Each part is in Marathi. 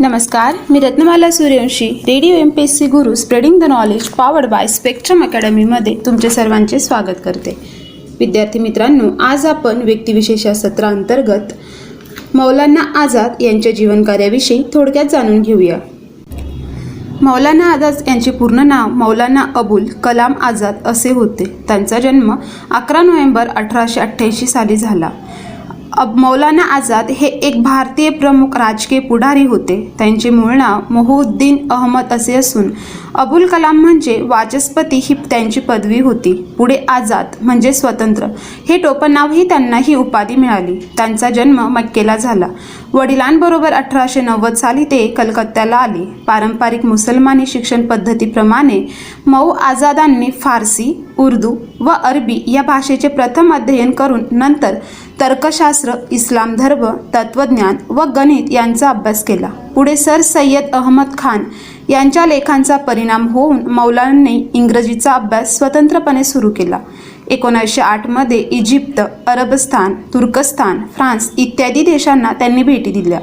नमस्कार मी Ratnamala Suryavanshi radio M P S C Guru spreading the knowledge powered by Spectrum अकॅडमीमध्ये तुमचे सर्वांचे स्वागत करते. विद्यार्थी मित्रांनो आज आपण व्यक्तिविशेष या सत्राअंतर्गत मौलाना आझाद यांच्या जीवनकार्याविषयी थोडक्यात जाणून घेऊया. मौलाना आझाद यांचे पूर्ण नाव मौलाना अबुल कलाम आझाद असे होते. त्यांचा जन्म अकरा नोव्हेंबर अठराशे अठ्ठ्याऐंशी साली झाला. अब मौलाना आझाद हे एक भारतीय प्रमुख राजकीय पुढारी होते. त्यांचे मूळ नाव मोहुद्दीन अहमद असे असून अबुल कलाम म्हणजे वाचस्पती ही त्यांची पदवी होती. पुढे आझाद म्हणजे स्वतंत्र. हे टोपणनावही त्यांना ही उपाधी मिळाली. त्यांचा जन्म मक्केला झाला. वडिलांबरोबर अठराशे नव्वद साली ते कलकत्त्याला आले. पारंपरिक मुसलमानी शिक्षण पद्धतीप्रमाणे मऊ आझादांनी फारसी उर्दू व अरबी या भाषेचे प्रथम अध्ययन करून नंतर तर्कशास्त्र इस्लाम धर्म तत्वज्ञान व गणित यांचा अभ्यास केला. पुढे सर सय्यद अहमद खान यांच्या लेखांचा परिणाम होऊन मौलानांनी इंग्रजीचा अभ्यास स्वतंत्रपणे सुरू केला. एकोणीसशे आठमध्ये इजिप्त अरबस्थान तुर्कस्तान फ्रान्स इत्यादी देशांना त्यांनी भेटी दिल्या.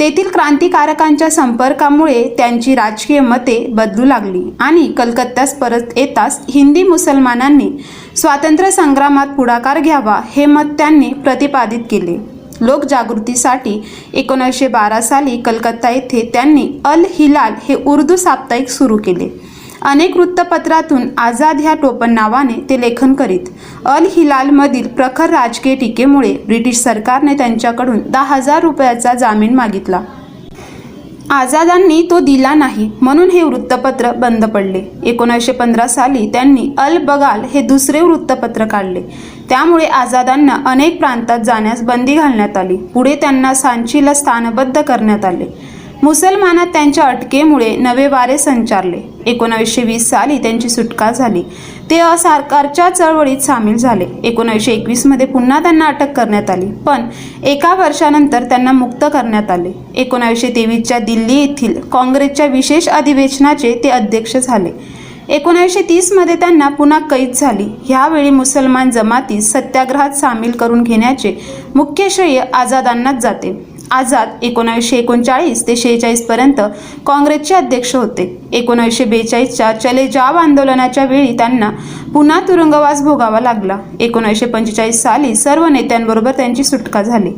तेथील क्रांतिकारकांच्या संपर्कामुळे त्यांची राजकीय मते बदलू लागली आणि कलकत्त्यास परत येताच हिंदी मुसलमानांनी स्वातंत्र्य संग्रामात पुढाकार घ्यावा हे मत त्यांनी प्रतिपादित केले. लोकजागृतीसाठी एकोणीसशे बारा साली कलकत्ता येथे त्यांनी अल हिलाल हे उर्दू साप्ताहिक सुरू केले. अनेक वृत्तपत्रातून आझाद ह्या टोपण नावाने ते लेखन करीत. अल हिलालमधील प्रखर राजकीय टीकेमुळे ब्रिटिश सरकारने त्यांच्याकडून दहा हजार रुपयाचा जामीन मागितला. आझादांनी तो दिला नाही म्हणून हे वृत्तपत्र बंद पडले. एकोणीसशे पंधरा साली त्यांनी अल बगाल हे दुसरे वृत्तपत्र काढले. त्यामुळे आझादांना अनेक प्रांतात जाण्यास बंदी घालण्यात आली. पुढे त्यांना सांचीला स्थानबद्ध करण्यात आले. मुसलमानात त्यांच्या अटकेमुळे नवे वारे संचारले. एकोणावीसशे वीस साली त्यांची सुटका झाली. ते असरकारच्या चळवळीत सामील झाले. एकोणावीसशे एकवीसमध्ये पुन्हा त्यांना अटक करण्यात आली पण एका वर्षानंतर त्यांना मुक्त करण्यात आले. एकोणावीसशे तेवीसच्या दिल्ली येथील काँग्रेसच्या विशेष अधिवेशनाचे ते अध्यक्ष झाले. एकोणीसशे तीसमध्ये त्यांना पुन्हा कैद झाली. ह्यावेळी मुसलमान जमाती सत्याग्रहात सामील करून घेण्याचे मुख्य श्रेय आझादांनाच जाते. आझाद एकोणावीसशे एकोणचाळीस ते शेहेचाळीसपर्यंत काँग्रेसचे अध्यक्ष होते. एकोणावीसशे बेचाळीसच्या चले जाव आंदोलनाच्या वेळी त्यांना पुन्हा तुरुंगवास भोगावा लागला. एकोणीसशे पंचेचाळीस साली सर्व नेत्यांबरोबर त्यांची सुटका झाली.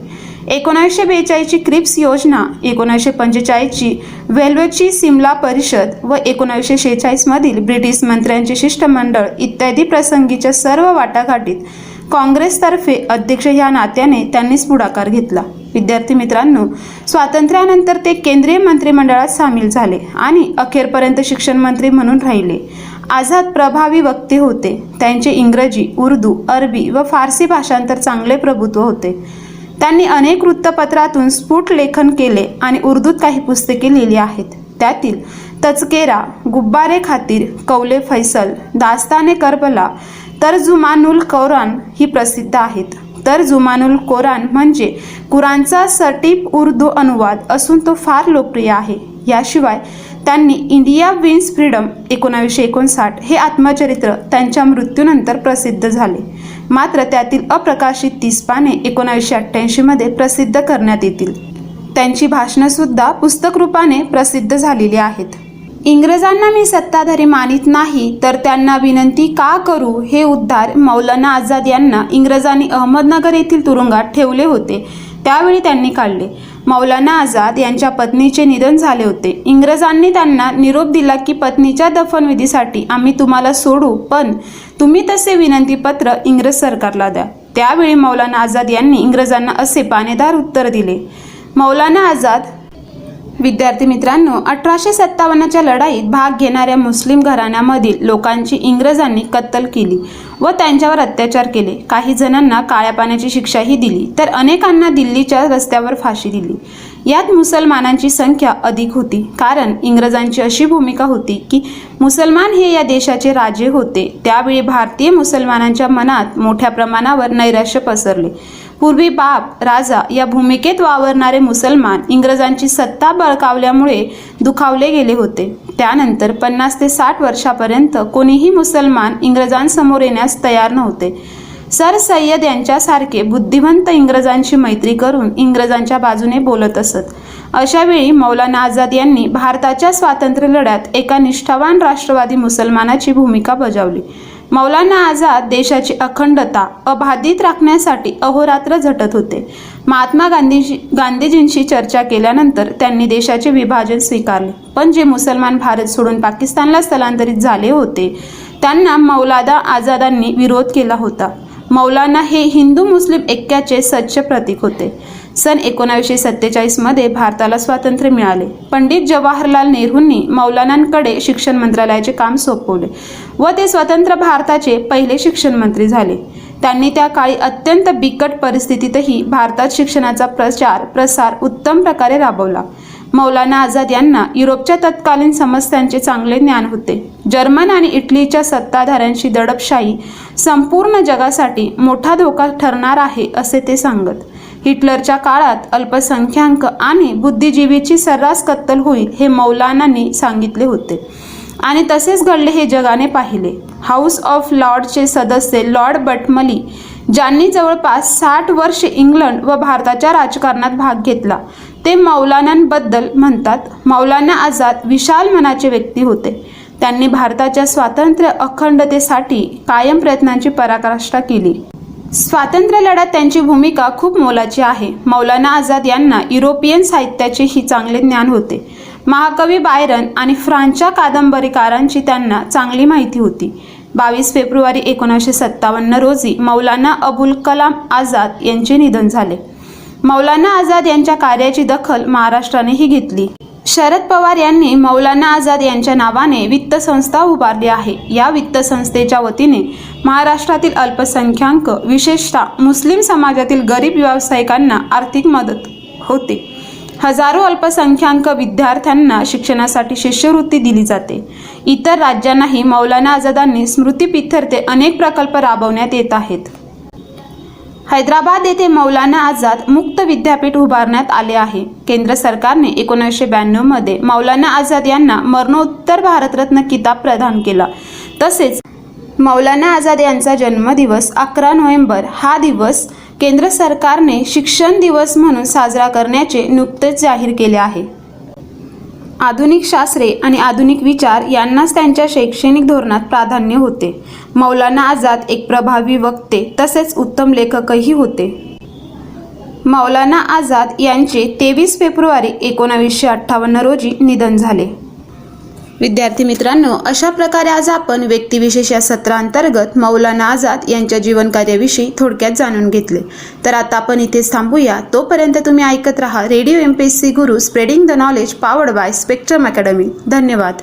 एकोणावीसशे बेचाळीसची क्रिप्स योजना एकोणीसशे पंचेचाळीसची वेल्वेची सिमला परिषद व एकोणावीसशे शेहेचाळीसमधील ब्रिटिश मंत्र्यांचे शिष्टमंडळ इत्यादी प्रसंगीच्या सर्व वाटाघाटीत काँग्रेसतर्फे अध्यक्ष ह्या नात्याने त्यांनीच पुढाकार घेतला. विद्यार्थी मित्रांनो स्वातंत्र्यानंतर ते केंद्रीय मंत्रिमंडळात सामील झाले आणि अखेरपर्यंत शिक्षण मंत्री म्हणून राहिले. आझाद प्रभावी वक्ते होते. त्यांचे इंग्रजी उर्दू अरबी व फारसी भाषांतर चांगले प्रभुत्व होते. त्यांनी अनेक वृत्तपत्रातून स्फुट लेखन केले आणि उर्दूत काही पुस्तके लिहिली आहेत. त्यातील तचकेरा गुब्बारे खातीर कौले फैसल दास्ताने करबला तर्जुमानुल कौरान ही प्रसिद्ध आहेत. तर जुमानुल कोरान म्हणजे कुराणचा सटीप उर्दू अनुवाद असून तो फार लोकप्रिय आहे. याशिवाय त्यांनी इंडिया विन्स फ्रीडम एकोणावीसशे एकोणसाठ हे आत्मचरित्र त्यांच्या मृत्यूनंतर प्रसिद्ध झाले. मात्र त्यातील अप्रकाशित तीस पाने एकोणावीसशे अठ्ठ्याऐंशीमध्ये प्रसिद्ध करण्यात येतील. त्यांची भाषणंसुद्धा पुस्तक रूपाने प्रसिद्ध झालेली आहेत. इंग्रजांना मी सत्ताधारी मानित नाही तर त्यांना विनंती का करू? हे उद्धार मौलाना आझाद यांना इंग्रजांनी अहमदनगर येथील तुरुंगात ठेवले होते. त्यावेळी त्यांनी काढले. मौलाना आझाद यांच्या पत्नीचे निधन झाले होते. इंग्रजांनी त्यांना निरोप दिला की पत्नीच्या दफनविधीसाठी आम्ही तुम्हाला सोडू पण तुम्ही तसे विनंतीपत्र इंग्रज सरकारला द्या. त्यावेळी मौलाना आझाद यांनी इंग्रजांना असे पानेदार उत्तर दिले. मौलाना आझाद विद्यार्थी मित्रांनो अठराशे सत्तावन्नच्या लढाईत भाग घेणाऱ्या मुस्लिम घराण्यामधील लोकांची इंग्रजांनी कत्तल केली व त्यांच्यावर अत्याचार केले. काही जणांना काळ्या पाण्याची शिक्षाही दिली तर अनेकांना दिल्लीच्या रस्त्यावर फाशी दिली. यात मुसलमानांची संख्या अधिक होती कारण इंग्रजांची अशी भूमिका होती की मुसलमान हे या देशाचे राजे होते. त्यावेळी भारतीय मुसलमानांच्या मनात मोठ्या प्रमाणावर नैराश्य पसरले. पूर्वी बाप राजा या भूमिकेत वावरणारे मुसलमान इंग्रजांची सत्ता बळकावल्यामुळे दुखावले गेले होते. त्यानंतर पन्नास ते साठ वर्षापर्यंत कोणीही मुसलमान इंग्रजांसमोर येण्यास तयार नव्हते. सर सय्यद यांच्यासारखे बुद्धिवंत इंग्रजांची मैत्री करून इंग्रजांच्या बाजूने बोलत असत. अशा वेळी मौलाना आझाद यांनी भारताच्या स्वातंत्र्य लढ्यात एका निष्ठावान राष्ट्रवादी मुसलमानाची भूमिका बजावली. मौलाना आझाद देशाची अखंडता अबाधित राखण्यासाठी अहोरात्र झटत होते. महात्मा गांधीजी गांधीजींशी चर्चा केल्यानंतर त्यांनी देशाचे विभाजन स्वीकारले. पण जे मुसलमान भारत सोडून पाकिस्तानला स्थलांतरित झाले होते त्यांना मौलादा आझादांनी विरोध केला होता. मौलाना हे हिंदू मुस्लिम ऐक्याचे सच्च प्रतीक होते. सन एकोणावीसशे सत्तेचाळीसमध्ये भारताला स्वातंत्र्य मिळाले. पंडित जवाहरलाल नेहरूंनी मौलानांकडे शिक्षण मंत्रालयाचे काम सोपवले व ते स्वतंत्र भारताचे पहिले शिक्षण मंत्री झाले. त्यांनी त्या काळी अत्यंत बिकट परिस्थितीतही भारतात शिक्षणाचा प्रचार प्रसार उत्तम प्रकारे राबवला. मौलाना आझाद यांना युरोपच्या तत्कालीन समस्यांचे चांगले ज्ञान होते. जर्मन आणि इटलीच्या सत्ताधाऱ्यांची दडपशाही संपूर्ण जगासाठी मोठा धोका ठरणार आहे असे ते सांगत. हिटलरच्या काळात अल्पसंख्याक आणि बुद्धिजीवीची सर्रास कत्तल होईल हे मौलानांनी सांगितले होते. आणि तसेच घडले हे जगाने पाहिले. हाऊस ऑफ लॉर्डचे सदस्य लॉर्ड बटमली ज्यांनी जवळपास साठ वर्षे इंग्लंड व भारताच्या राजकारणात भाग घेतला ते मौलानांबद्दल म्हणतात मौलाना आझाद विशाल मनाचे व्यक्ती होते. त्यांनी भारताच्या स्वातंत्र्य अखंडतेसाठी कायम प्रयत्नांची पराकाष्ठा केली. स्वातंत्र्य लढ्यात त्यांची भूमिका खूप मोलाची आहे. मौलाना आझाद यांना युरोपियन साहित्याचेही चांगले ज्ञान होते. महाकवी बायरन आणि फ्रान्सच्या कादंबरीकारांची त्यांना चांगली माहिती होती. बावीस फेब्रुवारी एकोणीसशे सत्तावन्न रोजी मौलाना अबुल कलाम आझाद यांचे निधन झाले. मौलाना आझाद यांच्या कार्याची दखल महाराष्ट्रानेही घेतली. शरद पवार यांनी मौलाना आझाद यांच्या नावाने वित्त संस्था उभारली आहे. या वित्त संस्थेच्या वतीने महाराष्ट्रातील अल्पसंख्याक विशेषतः मुस्लिम समाजातील गरीब व्यावसायिकांना आर्थिक मदत होते. हजारो अल्पसंख्याक विद्यार्थ्यांना शिक्षणासाठी शिष्यवृत्ती दिली जाते. इतर राज्यांनाही मौलाना आझादांनी स्मृतीपित्यर्थे अनेक प्रकल्प राबवण्यात येत आहेत. हैदराबाद येथे मौलाना आझाद मुक्त विद्यापीठ उभारण्यात आले आहे. केंद्र सरकारने एकोणीसशे ब्याण्णवमध्ये मौलाना आझाद यांना मरणोत्तर भारतरत्न किताब प्रदान केला. तसेच मौलाना आझाद यांचा जन्मदिवस अकरा नोव्हेंबर हा दिवस केंद्र सरकारने शिक्षण दिवस म्हणून साजरा करण्याचे नुकतेच जाहीर केले आहे. आधुनिक शास्त्रे आणि आधुनिक विचार यांनाच त्यांच्या शैक्षणिक धोरणात प्राधान्य होते. मौलाना आझाद एक प्रभावी वक्ते तसेच उत्तम लेखकही होते. मौलाना आझाद यांचे तेवीस फेब्रुवारी एकोणावीसशे अठ्ठावन्न रोजी निधन झाले. विद्यार्थी मित्रांनो अशा प्रकारे आज आपण व्यक्तिविशेष या सत्रांतर्गत मौलाना आझाद यांच्या जीवनकार्याविषयी थोडक्यात जाणून घेतले. तर आता आपण इथेच थांबूया. तोपर्यंत तुम्ही ऐकत राहा radio M P S C Guru spreading the knowledge powered by Spectrum Academy धन्यवाद.